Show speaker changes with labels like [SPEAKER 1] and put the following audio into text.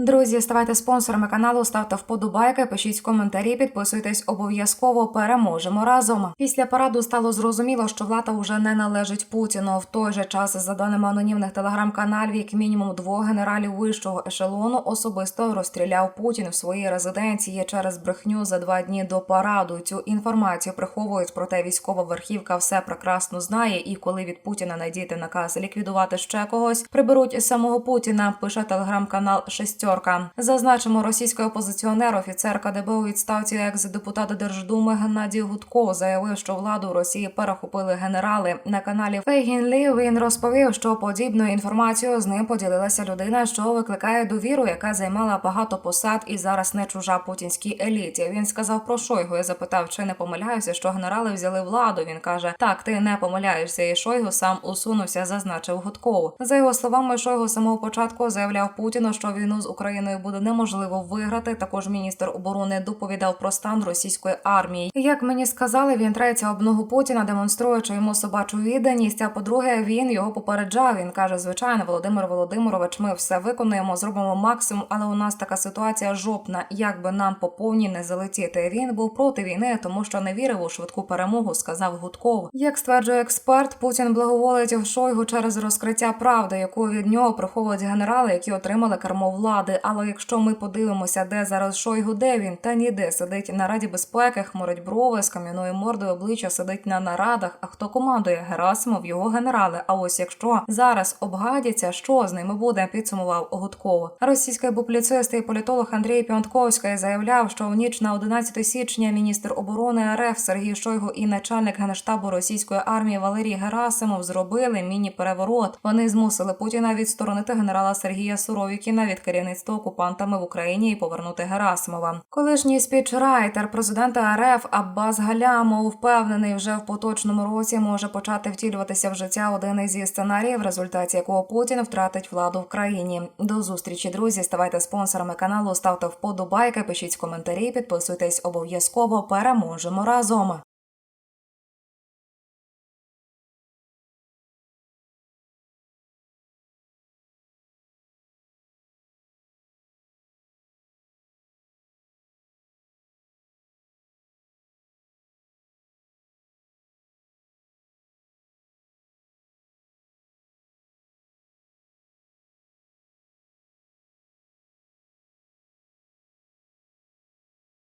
[SPEAKER 1] Друзі, ставайте спонсорами каналу, ставте вподобайки, пишіть коментарі, підписуйтесь обов'язково. Переможемо разом. Після параду стало зрозуміло, що влада вже не належить Путіну. В той же час, за даними анонімних телеграм-каналів, як мінімум двох генералів вищого ешелону особисто розстріляв Путін в своїй резиденції через брехню за два дні до параду. Цю інформацію приховують, проте військова верхівка все прекрасно знає. І коли від Путіна надійде наказ ліквідувати ще когось, приберуть самого Путіна. Пише телеграм-канал Шестерка. Зазначимо, російський опозиціонер, офіцер КДБ у відставці екс-депутата Держдуми Геннадій Гудко заявив, що владу Росії перехопили генерали. На каналі Фейгінлі він розповів, що подібною інформацією з ним поділилася людина, що викликає довіру, яка займала багато посад і зараз не чужа путінській еліті. Він сказав про Шойгу. Я запитав, чи не помиляюся, що генерали взяли владу. Він каже: Так, ти не помиляєшся, і Шойгу сам усунувся, зазначив Гудков. За його словами, Шойгу самого початку заявляв Путіну, що війну з Україною буде неможливо виграти. Також міністр оборони доповідав про стан російської армії. Як мені сказали, він треться об ногу Путіна, демонструючи йому собачу відданість. А по-друге, він його попереджав. Він каже: звичайно, Володимир Володимирович, ми все виконуємо, зробимо максимум, але у нас така ситуація жопна. Як би нам по повній не залетіти. Він був проти війни, тому що не вірив у швидку перемогу, сказав Гудков. Як стверджує експерт, Путін благоволить Шойгу через розкриття правди, яку від нього приховують генерали, які отримали кермо влади. Але якщо ми подивимося, де зараз Шойгу, де він та ніде сидить на раді безпеки, хмурить брови з кам'яною мордою обличчя сидить на нарадах. А хто командує Герасимов, його генерали. А ось якщо зараз обгадяться, що з ними буде, підсумував Гудков. Російський публіцист і політолог Андрій Піонтковський заявляв, що в ніч на 11 січня міністр оборони РФ Сергій Шойгу і начальник генштабу російської армії Валерій Герасимов зробили міні-переворот. Вони змусили Путіна відсторонити генерала Сергія Суровікіна від керівництва окупантами в Україні і повернути Герасимова. Колишній спічрайтер президента РФ Аббас Галямов впевнений, вже в поточному році може почати втілюватися в життя один із сценаріїв, в результаті якого Путін втратить владу в країні. До зустрічі, друзі. Ставайте спонсорами каналу, ставте вподобайки, пишіть коментарі, підписуйтесь обов'язково. Переможемо разом.